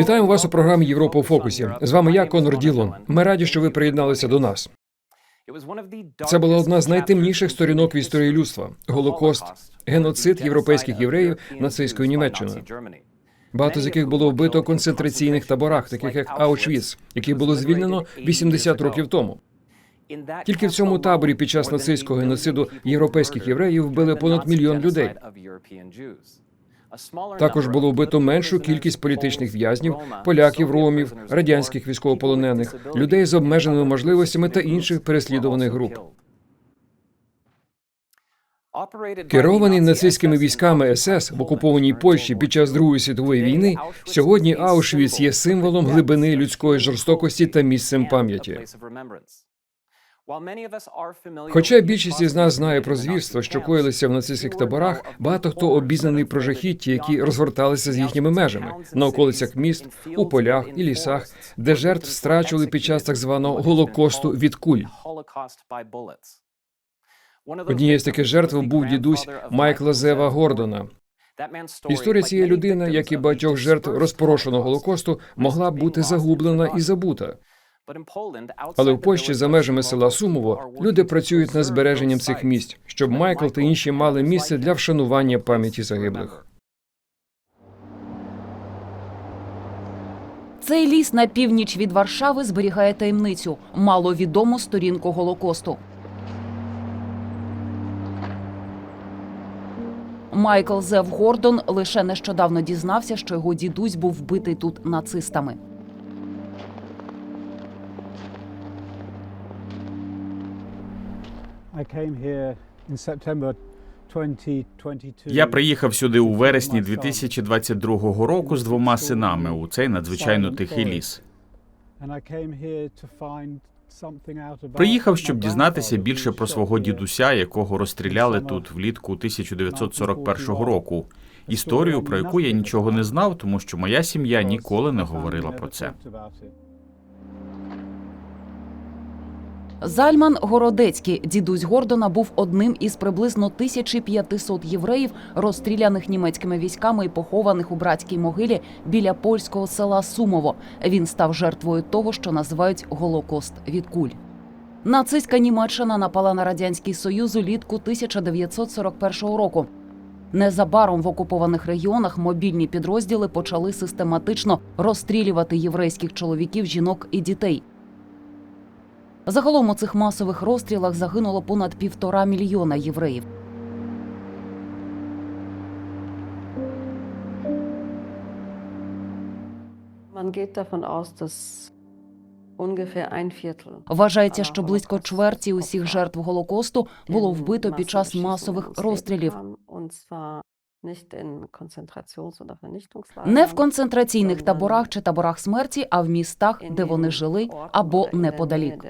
Вітаємо вас у програмі Європа у фокусі. З вами я, Конор Ділон. Ми раді, що ви приєдналися до нас. Це була одна з найтемніших сторінок в історії людства: Голокост, геноцид європейських євреїв нацистською Німеччиною. Багато з яких було вбито в концентраційних таборах, таких як Аушвіц, яких було звільнено 80 років тому. Тільки в цьому таборі під час нацистського геноциду європейських євреїв вбили понад мільйон людей. Також було вбито меншу кількість політичних в'язнів, поляків, ромів, радянських військовополонених, людей з обмеженими можливостями та інших переслідуваних груп. Керований нацистськими військами СС в окупованій Польщі під час Другої світової війни, сьогодні Аушвіц є символом глибини людської жорстокості та місцем пам'яті. Хоча більшість із нас знає про звірства, що коїлися в нацистських таборах, багато хто обізнаний про жахіття, які розгорталися з їхніми межами на околицях міст, у полях і лісах, де жертв страчували під час так званого голокосту від куль. Однією з таких жертв був дідусь Майкла Зева Гордона. Історія цієї людини, як і багатьох жертв розпорошеного голокосту, могла б бути загублена і забута. Але в Польщі за межами села Сумово люди працюють над збереженням цих місць, щоб Майкл та інші мали місце для вшанування пам'яті загиблих. Цей ліс на північ від Варшави зберігає таємницю маловідому сторінку Голокосту. Майкл Зев Гордон лише нещодавно дізнався, що його дідусь був вбитий тут нацистами. Я приїхав сюди у вересні 2022 року з двома синами у цей надзвичайно тихий ліс. Приїхав, щоб дізнатися більше про свого дідуся, якого розстріляли тут влітку 1941 року. Історію, про яку я нічого не знав, тому що моя сім'я ніколи не говорила про це. Зальман Городецький, дідусь Гордона, був одним із приблизно 1500 євреїв, розстріляних німецькими військами і похованих у братській могилі біля польського села Сумово. Він став жертвою того, що називають Голокост від куль. Нацистська Німеччина напала на радянський союз улітку 1941 року. Незабаром в окупованих регіонах мобільні підрозділи почали систематично розстрілювати єврейських чоловіків, жінок і дітей. Загалом у цих масових розстрілах загинуло понад півтора мільйона євреїв. Вважається, що близько чверті усіх жертв голокосту було вбито під час масових розстрілів. Не в концентраційних таборах чи таборах смерті, а в містах, де вони жили, або неподалік.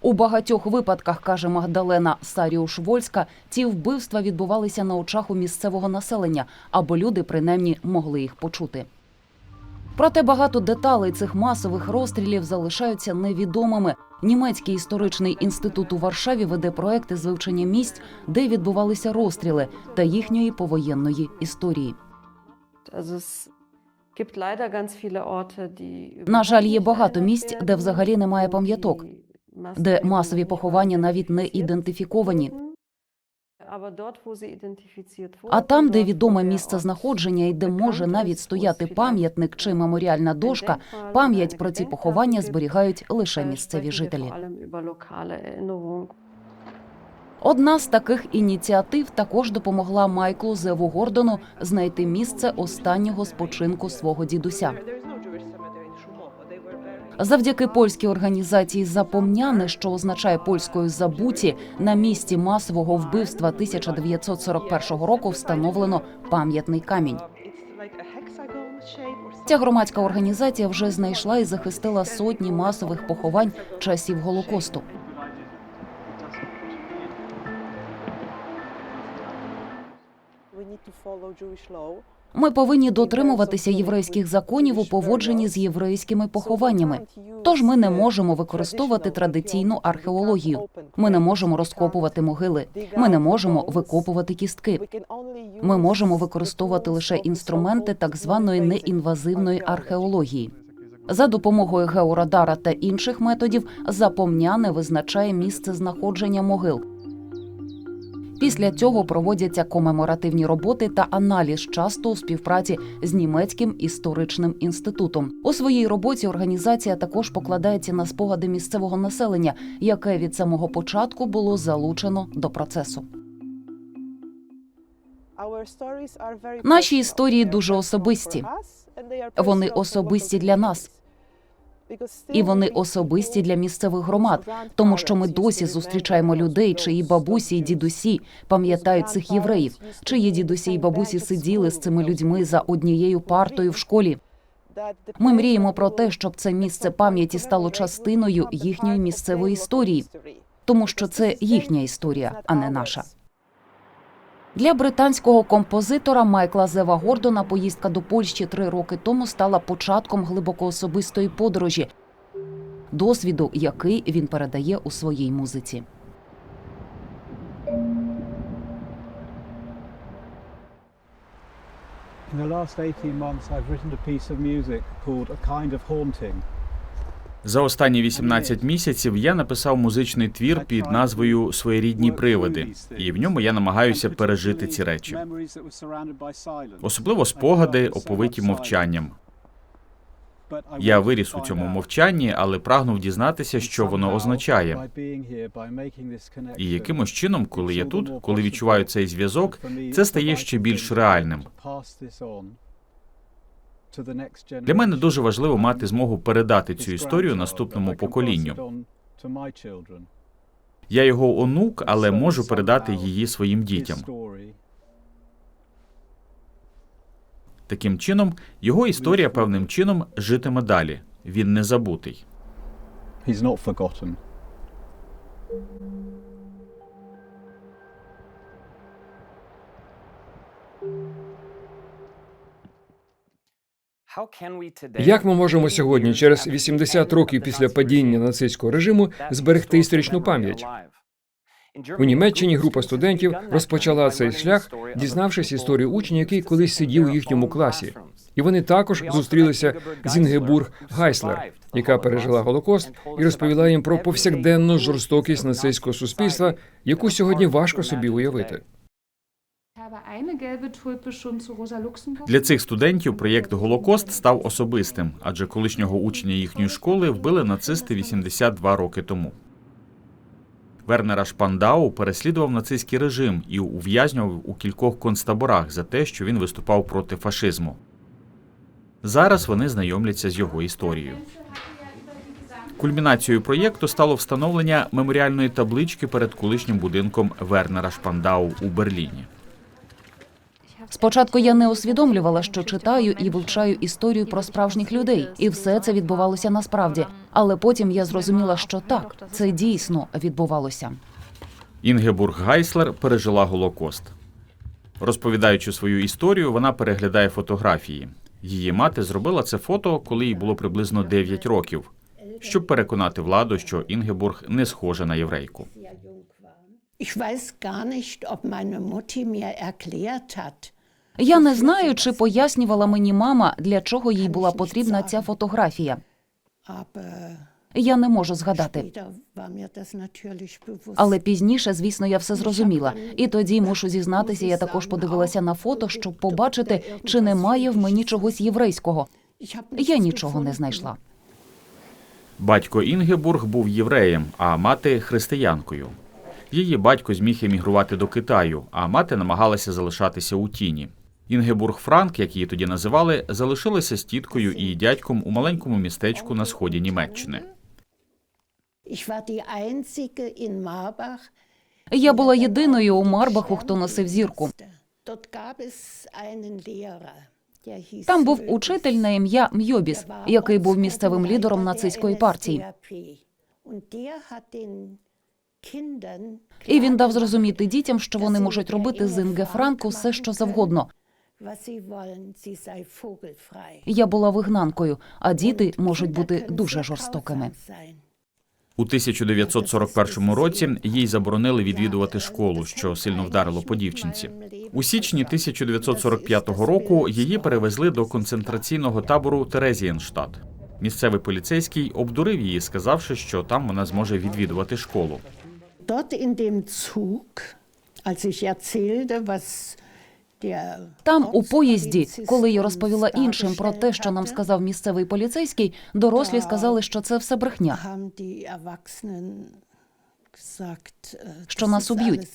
У багатьох випадках, каже Магдалена Саріуш Вольська, ці вбивства відбувалися на очах у місцевого населення, або люди принаймні могли їх почути. Проте багато деталей цих масових розстрілів залишаються невідомими. Німецький історичний інститут у Варшаві веде проекти з вивчення місць, де відбувалися розстріли та їхньої повоєнної історії. На жаль, є багато місць, де взагалі немає пам'яток, де масові поховання навіть не ідентифіковані. А там, де відоме місце знаходження і де може навіть стояти пам'ятник чи меморіальна дошка, пам'ять про ці поховання зберігають лише місцеві жителі. Одна з таких ініціатив також допомогла Майклу Зеву Гордону знайти місце останнього спочинку свого дідуся. Завдяки польській організації Запомняне, що означає польською забуті, на місці масового вбивства 1941 року встановлено пам'ятний камінь. Ця громадська організація вже знайшла і захистила сотні масових поховань часів голокосту. Ми повинні дотримуватися єврейських законів у поводженні з єврейськими похованнями. Тож ми не можемо використовувати традиційну археологію. Ми не можемо розкопувати могили. Ми не можемо викопувати кістки. Ми можемо використовувати лише інструменти так званої неінвазивної археології. За допомогою георадара та інших методів запомняне визначає місце знаходження могил. Після цього проводяться комеморативні роботи та аналіз, часто у співпраці з німецьким історичним інститутом. У своїй роботі організація також покладається на спогади місцевого населення, яке від самого початку було залучено до процесу. Наші історії дуже особисті. Вони особисті для нас. І вони особисті для місцевих громад, тому що ми досі зустрічаємо людей, чиї бабусі і дідусі пам'ятають цих євреїв, чиї дідусі і бабусі сиділи з цими людьми за однією партою в школі. Ми мріємо про те, щоб це місце пам'яті стало частиною їхньої місцевої історії, тому що це їхня історія, а не наша. Для британського композитора Майкла Зева Гордона поїздка до Польщі три роки тому стала початком глибоко особистої подорожі, досвіду, який він передає у своїй музиці. In the last 18 months, I've written a piece of music called A Kind of Haunting. За останні 18 місяців я написав музичний твір під назвою Своєрідні привиди, і в ньому я намагаюся пережити ці речі, особливо спогади, оповиті мовчанням. Я виріс у цьому мовчанні, але прагнув дізнатися, що воно означає. І якимось чином, коли я тут, коли відчуваю цей зв'язок, це стає ще більш реальним. Для мене дуже важливо мати змогу передати цю історію наступному поколінню. Я його онук, але можу передати її своїм дітям. Таким чином, його історія певним чином житиме далі. Він не забутий. Як ми можемо сьогодні, через 80 років після падіння нацистського режиму, зберегти історичну пам'ять? У Німеччині група студентів розпочала цей шлях, дізнавшись історію учня, який колись сидів у їхньому класі. І вони також зустрілися з Інгебург Гайслер, яка пережила голокост, і розповіла їм про повсякденну жорстокість нацистського суспільства, яку сьогодні важко собі уявити. Для цих студентів проєкт Голокост став особистим, адже колишнього учня їхньої школи вбили нацисти 82 роки тому. Вернера Шпандау переслідував нацистський режим і ув'язнював у кількох концтаборах за те, що він виступав проти фашизму. Зараз вони знайомляться з його історією. Кульмінацією проєкту стало встановлення меморіальної таблички перед колишнім будинком Вернера Шпандау у Берліні. Спочатку я не усвідомлювала, що читаю і вивчаю історію про справжніх людей, і все це відбувалося насправді. Але потім я зрозуміла, що так, це дійсно відбувалося. Інгебург Гайслер пережила Голокост. Розповідаючи свою історію, вона переглядає фотографії. Її мати зробила це фото, коли їй було приблизно 9 років, щоб переконати владу, що Інгебург не схожа на єврейку. Ich weiß gar nicht, ob meine Mutti mir erklärt hat, Я не знаю, чи пояснювала мені мама, для чого їй була потрібна ця фотографія. Я не можу згадати. Але пізніше, звісно, я все зрозуміла. І тоді мушу зізнатися, я також подивилася на фото, щоб побачити, чи немає в мені чогось єврейського. Я нічого не знайшла. Батько Інгебург був євреєм, а мати християнкою. Її батько зміг емігрувати до Китаю, а мати намагалася залишатися у тіні. Інгебург Франк, як її тоді називали, залишилася з тіткою і дядьком у маленькому містечку на сході Німеччини. Я була єдиною у Марбаху, хто носив зірку. Там був учитель на ім'я Мйобіс, який був місцевим лідером нацистської партії. І він дав зрозуміти дітям, що вони можуть робити з Інге Франко все, що завгодно. Я була вигнанкою, а діти можуть бути дуже жорстокими. У 1941 році їй заборонили відвідувати школу, що сильно вдарило по дівчинці. У січні 1945 року її перевезли до концентраційного табору Терезієнштадт. Місцевий поліцейський обдурив її, сказавши, що там вона зможе відвідувати школу. Dort in dem Zug, als ich erzählte, was Там, у поїзді, коли я розповіла іншим про те, що нам сказав місцевий поліцейський, дорослі сказали, що це все брехня. Що нас уб'ють.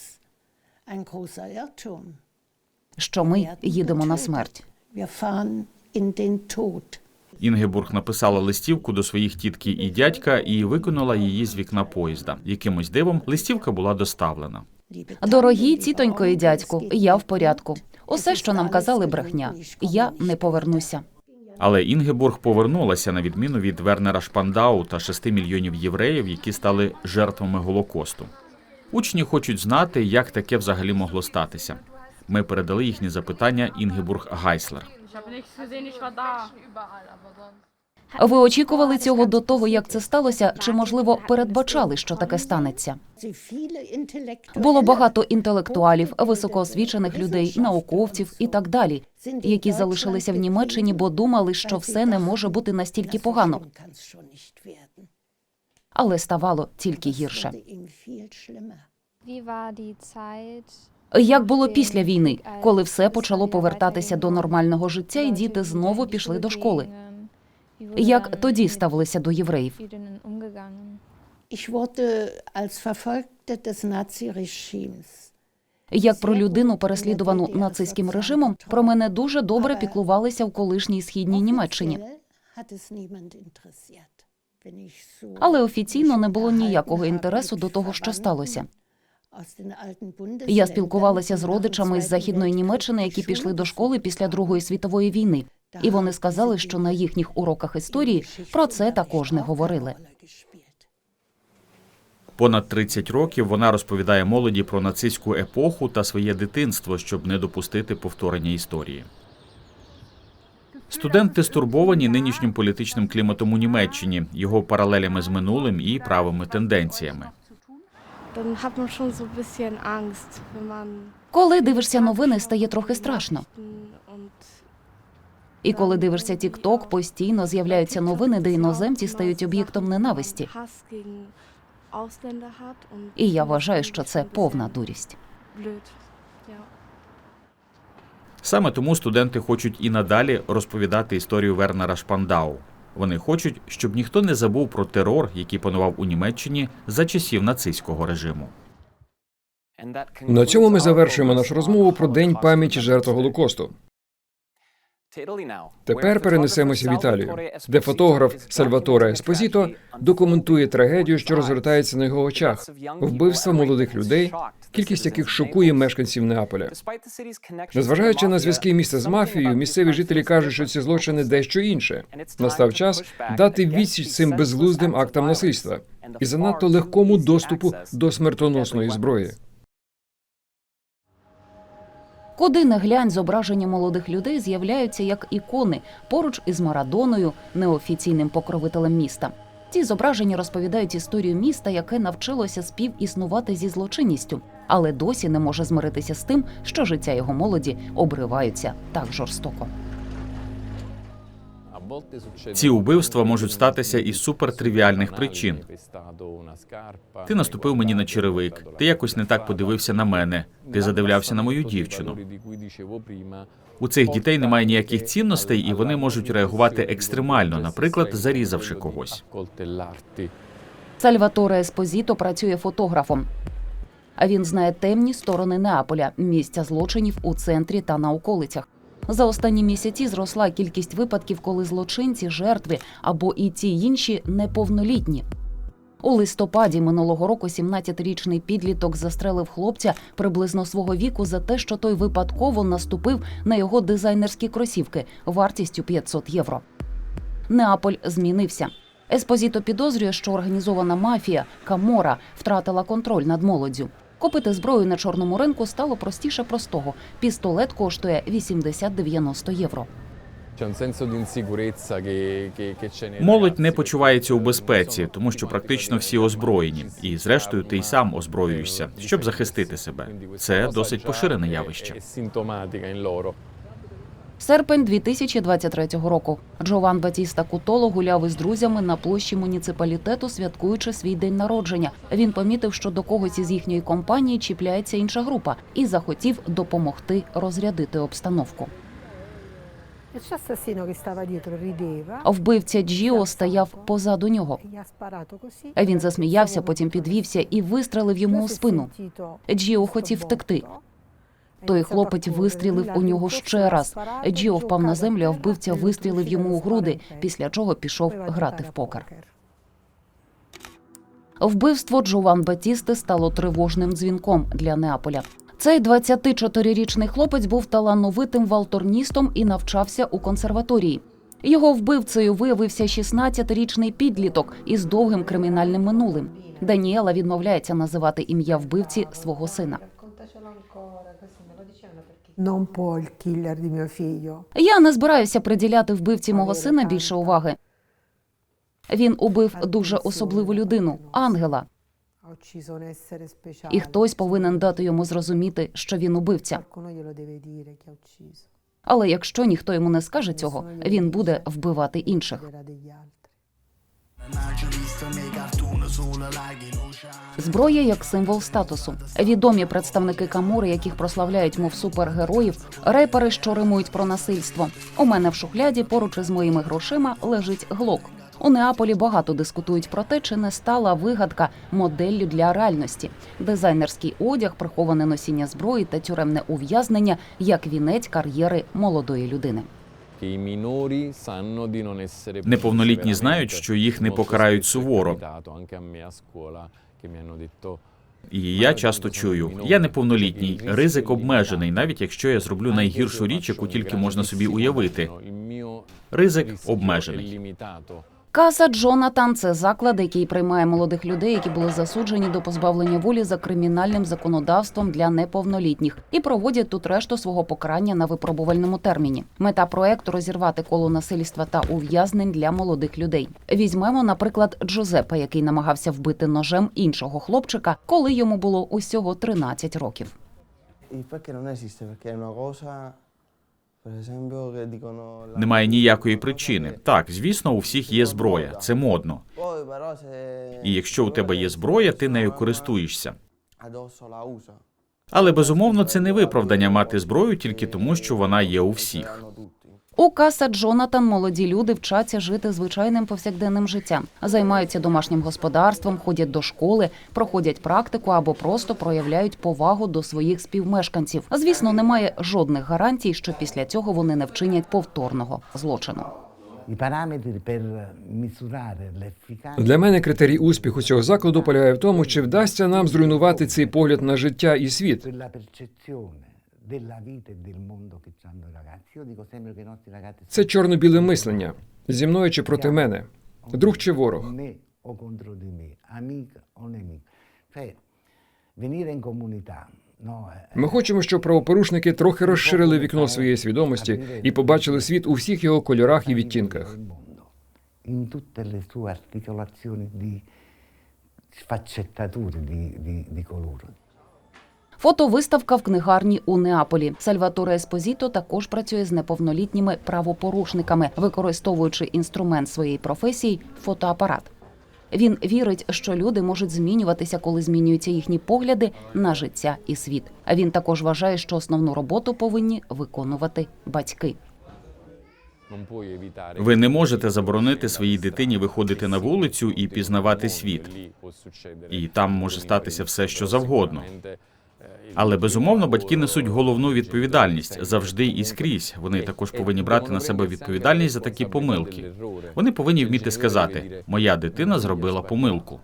Що ми їдемо на смерть. Інгебург написала листівку до своїх тітки і дядька і виконала її з вікна поїзда. Якимось дивом листівка була доставлена. Дорогі тітонько і дядьку, я в порядку. Усе, що нам казали, брехня. Я не повернуся. Але Інгебург повернулася на відміну від Вернера Шпандау та шести мільйонів євреїв, які стали жертвами Голокосту. Учні хочуть знати, як таке взагалі могло статися. Ми передали їхні запитання Інгебург Гайслер. Ви очікували цього до того, як це сталося, чи можливо передбачали, що таке станеться? Було багато інтелектуалів, високоосвічених людей, науковців і так далі, які залишилися в Німеччині, бо думали, що все не може бути настільки погано, але ставало тільки гірше. Як було після війни, коли все почало повертатися до нормального життя, і діти знову пішли до школи? Як тоді ставилися до євреїв? Naziregimes. Як про людину, переслідувану нацистським режимом, про мене дуже добре піклувалися в колишній східній Німеччині. Але офіційно не було ніякого інтересу до того, що сталося. Я спілкувалася з родичами з західної Німеччини, які пішли до школи після Другої світової війни, і вони сказали, що на їхніх уроках історії про це також не говорили. Понад 30 років вона розповідає молоді про нацистську епоху та своє дитинство, щоб не допустити повторення історії. Студенти стурбовані нинішнім політичним кліматом у Німеччині, його паралелями з минулим і правими тенденціями. Коли дивишся новини, стає трохи страшно. І коли дивишся TikTok, постійно з'являються новини, де іноземці стають об'єктом ненависті. І я вважаю, що це повна дурість. Саме тому студенти хочуть і надалі розповідати історію Вернера Шпандау. Вони хочуть, щоб ніхто не забув про терор, який панував у Німеччині за часів нацистського режиму. На цьому ми завершуємо нашу розмову про День пам'яті жертв Голокосту. Тепер перенесемося в Італію, де фотограф Сальваторе Еспозіто документує трагедію, що розгортається на його очах, вбивства молодих людей, кількість яких шокує мешканців Неаполя. Незважаючи на зв'язки міста з мафією, місцеві жителі кажуть, що ці злочини дещо інше. Настав час дати відсіч цим безглуздим актам насильства і занадто легкому доступу до смертоносної зброї. Куди не глянь, зображення молодих людей з'являються як ікони поруч із Марадоною, неофіційним покровителем міста. Ці зображення розповідають історію міста, яке навчилося співіснувати зі злочинністю, але досі не може змиритися з тим, що життя його молоді обриваються так жорстоко. Ці убивства можуть статися із супертривіальних причин. Ти наступив мені на черевик, ти якось не так подивився на мене, ти задивлявся на мою дівчину. У цих дітей немає ніяких цінностей, і вони можуть реагувати екстремально, наприклад, зарізавши когось. Сальваторе Еспозіто працює фотографом. А він знає темні сторони Неаполя, місця злочинів у центрі та на околицях. За останні місяці зросла кількість випадків, коли злочинці, жертви або і ті інші неповнолітні. У листопаді минулого року 17-річний підліток застрелив хлопця приблизно свого віку за те, що той випадково наступив на його дизайнерські кросівки вартістю 500 євро. Неаполь змінився. Еспозіто підозрює, що організована мафія Камора втратила контроль над молоддю. Купити зброю на чорному ринку стало простіше простого. Пістолет коштує 80-90 євро. Молодь не почувається у безпеці, тому що практично всі озброєні, і зрештою ти й сам озброюєшся, щоб захистити себе. Це досить поширене явище. Серпень 2023 року. Джован Батіста Кутоло гуляв із друзями на площі муніципалітету, святкуючи свій день народження. Він помітив, що до когось із їхньої компанії чіпляється інша група, і захотів допомогти розрядити обстановку. Вбивця Джіо стояв позаду нього. Він засміявся, потім підвівся і вистрелив йому у спину. Джіо хотів втекти. Той хлопець вистрілив у нього ще раз. Джіо впав на землю, а вбивця вистрілив йому у груди, після чого пішов грати в покер. Вбивство Джован Батісти стало тривожним дзвінком для Неаполя. Цей 24-річний хлопець був талановитим валторністом і навчався у консерваторії. Його вбивцею виявився 16-річний підліток із довгим кримінальним минулим. Даніела відмовляється називати ім'я вбивці свого сина. Non può il killer di mio figlio. Я не збираюся приділяти вбивці мого сина більше уваги. Він убив дуже особливу людину, ангела, і хтось повинен дати йому зрозуміти, що він убивця. Але якщо ніхто йому не скаже цього, він буде вбивати інших. Зброя як символ статусу. Відомі представники Камори, яких прославляють мов супергероїв, репери, що римують про насильство. У мене в шухляді поруч із моїми грошима лежить глок. У Неаполі багато дискутують про те, чи не стала вигадка моделлю для реальності. Дизайнерський одяг, приховане носіння зброї та тюремне ув'язнення як вінець кар'єри молодої людини. Неповнолітні знають, що їх не покарають суворо. І я часто чую: я неповнолітній, ризик обмежений, навіть якщо я зроблю найгіршу річ, яку тільки можна собі уявити. Ризик обмежений. Каса Джонатан це заклад, який приймає молодих людей, які були засуджені до позбавлення волі за кримінальним законодавством для неповнолітніх, і проводять тут решту свого покарання на випробувальному терміні. Мета проекту розірвати коло насильства та ув'язнень для молодих людей. Візьмемо, наприклад, Джозепа, який намагався вбити ножем іншого хлопчика, коли йому було усього 13 років. Немає ніякої причини. Так, звісно, у всіх є зброя, це модно. І якщо у тебе є зброя, ти нею користуєшся. Але безумовно це не виправдання мати зброю тільки тому, що вона є у всіх. У Каса Джонатан молоді люди вчаться жити звичайним повсякденним життям, займаються домашнім господарством, ходять до школи, проходять практику або просто проявляють повагу до своїх співмешканців. Звісно, немає жодних гарантій, що після цього вони не вчинять повторного злочину. Для мене критерій успіху цього закладу полягає в тому, чи вдасться нам зруйнувати цей погляд на життя і світ. Quella percezione della vita e del mondo che hanno i ragazzi. Io dico sempre che i nostri ragazzi Це чорно-біле мислення зі мною чи проти мене, друг чи ворог. con me o contro di me, amica o nemico. Cioè, venire in comunità, no? eh, Ми хочемо, щоб правопорушники трохи розширили вікно своєї свідомості і побачили світ у всіх його кольорах і відтінках. del mondo, in tutte le sue articolazioni di sfaccettature di, di, di colore. Фотовиставка в книгарні у Неаполі. Сальваторе Еспозіто також працює з неповнолітніми правопорушниками, використовуючи інструмент своєї професії фотоапарат. Він вірить, що люди можуть змінюватися, коли змінюються їхні погляди на життя і світ. А він також вважає, що основну роботу повинні виконувати батьки. Ви не можете заборонити своїй дитині виходити на вулицю і пізнавати світ. І там може статися все, що завгодно. Але безумовно батьки несуть головну відповідальність завжди і скрізь. Вони також повинні брати на себе відповідальність за такі помилки. Вони повинні вміти сказати: моя дитина зробила помилку.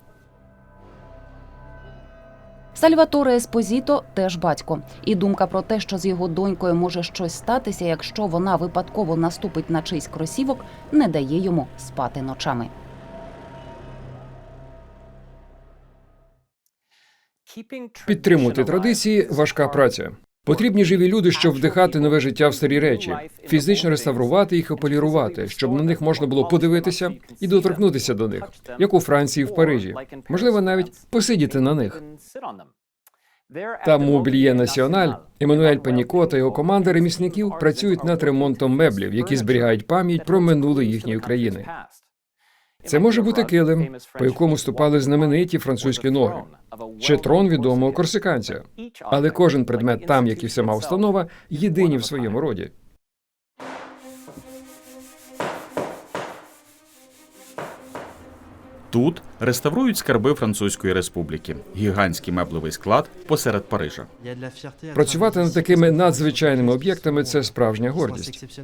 Сальваторе Еспозіто теж батько, і думка про те, що з його донькою може щось статися, якщо вона випадково наступить на чийсь кросівок, не дає йому спати ночами. Підтримувати традиції важка праця. Потрібні живі люди, щоб вдихати нове життя в старі речі, фізично реставрувати їх і полірувати, щоб на них можна було подивитися і доторкнутися до них, як у Франції в Парижі. Можливо, навіть посидіти на них. Та Мубліє Національ, Еммануель Паніко та його команда ремісників працюють над ремонтом меблів, які зберігають пам'ять про минуле їхньої країни. Це може бути килим, по якому ступали знамениті французькі ноги, чи трон відомого корсиканця. Але кожен предмет там, як і сама установа, єдині в своєму роді. Тут реставрують скарби Французької республіки, гігантський меблевий склад посеред Парижа. Працювати над такими надзвичайними об'єктами це справжня гордість.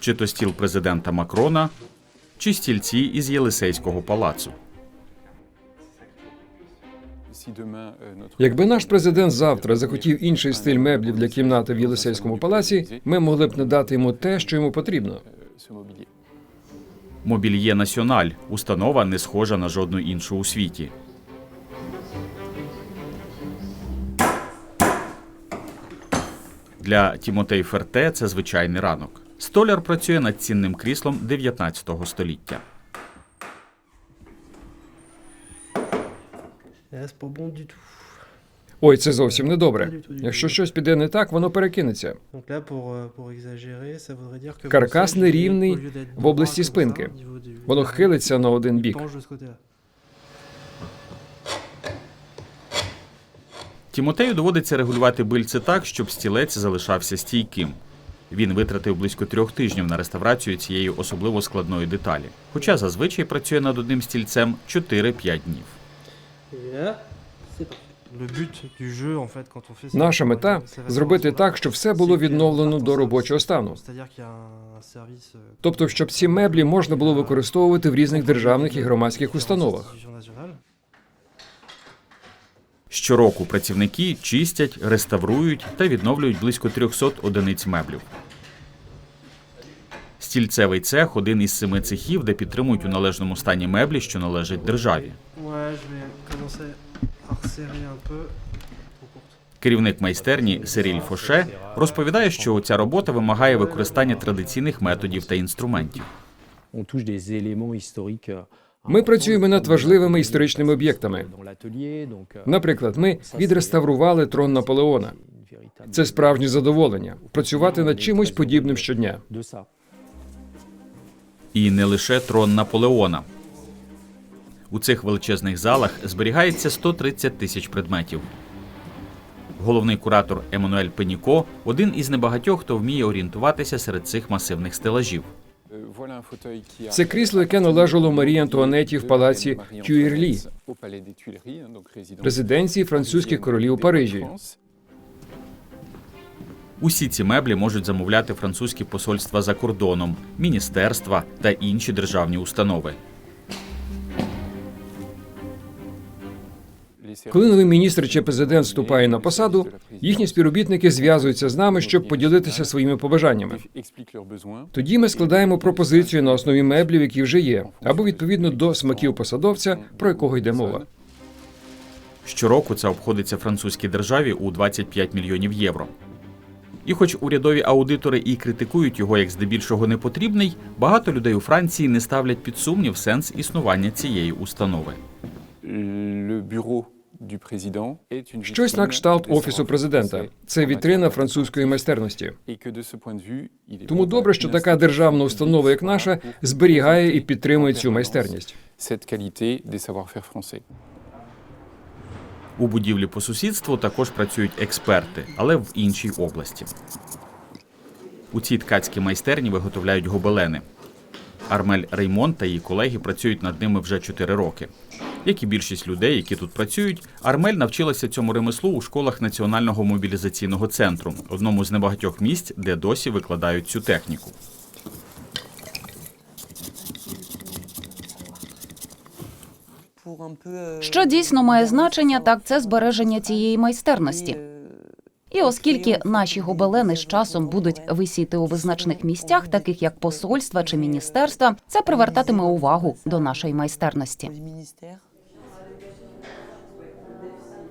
Чи то стіл президента Макрона, чи стільці із Єлисейського палацу. Якби наш президент завтра захотів інший стиль меблів для кімнати в Єлисейському палаці, ми могли б надати йому те, що йому потрібно. Мобільє Національ установа не схожа на жодну іншу у світі. Для Тімотей Ферте це звичайний ранок. Столяр працює над цінним кріслом 19 століття. Ой, це зовсім не добре. Якщо щось піде не так, воно перекинеться. Каркас нерівний в області спинки. Воно хилиться на один бік. Тімотею доводиться регулювати бильце так, щоб стілець залишався стійким. Він витратив близько трьох тижнів на реставрацію цієї особливо складної деталі, хоча зазвичай працює над одним стільцем 4-5 днів. Наша мета зробити так, щоб все було відновлено до робочого стану. Тобто, щоб ці меблі можна було використовувати в різних державних і громадських установах. Щороку працівники чистять, реставрують та відновлюють близько 300 одиниць меблів. Стільцевий цех один із семи цехів, де підтримують у належному стані меблі, що належать державі. Керівник майстерні Сиріль Фоше розповідає, що ця робота вимагає використання традиційних методів та інструментів. Ми працюємо над важливими історичними об'єктами. Наприклад, ми відреставрували трон Наполеона. Це справжнє задоволення працювати над чимось подібним щодня. І не лише трон Наполеона. У цих величезних залах зберігається 130 тисяч предметів. Головний куратор Еммануель Пеніко один із небагатьох, хто вміє орієнтуватися серед цих масивних стелажів. Це крісло, яке належало Марії Антуанеті в палаці Тюєрлі, резиденції французьких королів у Парижі. Усі ці меблі можуть замовляти французькі посольства за кордоном, міністерства та інші державні установи. Коли новий міністр чи президент вступає на посаду, їхні співробітники зв'язуються з нами, щоб поділитися своїми побажаннями. Тоді ми складаємо пропозицію на основі меблів, які вже є, або відповідно до смаків посадовця, про якого йде мова. Щороку це обходиться французькій державі у 25 мільйонів євро. І хоч урядові аудитори і критикують його як здебільшого непотрібний, багато людей у Франції не ставлять під сумнів сенс існування цієї установи. Щось на кшталт офісу президента. Це вітрина французької майстерності. Тому добре, що така державна установа, як наша, зберігає і підтримує цю майстерність. У будівлі по сусідству також працюють експерти, але в іншій області. У цій ткацькій майстерні виготовляють гобелени. Армель Реймон та її колеги працюють над ними вже 4 роки. Як і більшість людей, які тут працюють, Армель навчилася цьому ремеслу у школах Національного мобілізаційного центру, одному з небагатьох місць, де досі викладають цю техніку. Що дійсно має значення, так це збереження цієї майстерності. І оскільки наші гобелени з часом будуть висіти у визначних місцях, таких як посольства чи міністерства, це привертатиме увагу до нашої майстерності.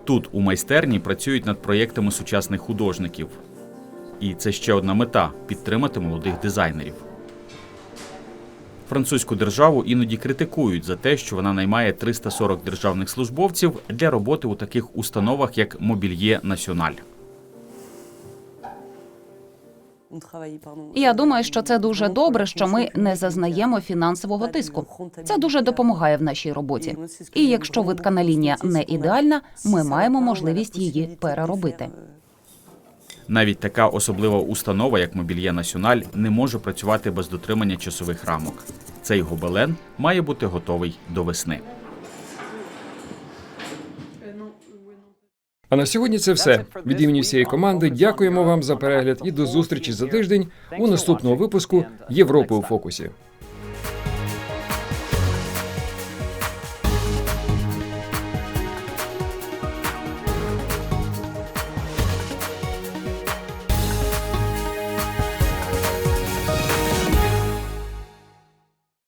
Тут у майстерні працюють над проєктами сучасних художників. І це ще одна мета підтримати молодих дизайнерів. Французьку державу іноді критикують за те, що вона наймає 340 державних службовців для роботи у таких установах, як Мобільє Національ. І я думаю, що це дуже добре, що ми не зазнаємо фінансового тиску. Це дуже допомагає в нашій роботі. І якщо виткана лінія не ідеальна, ми маємо можливість її переробити. Навіть така особлива установа, як Мобільє Національ, не може працювати без дотримання часових рамок. Цей гобелен має бути готовий до весни. А на сьогодні це все. Від імені всієї команди. дякуємо вам за перегляд і до зустрічі за тиждень у наступному випуску Європи у фокусі.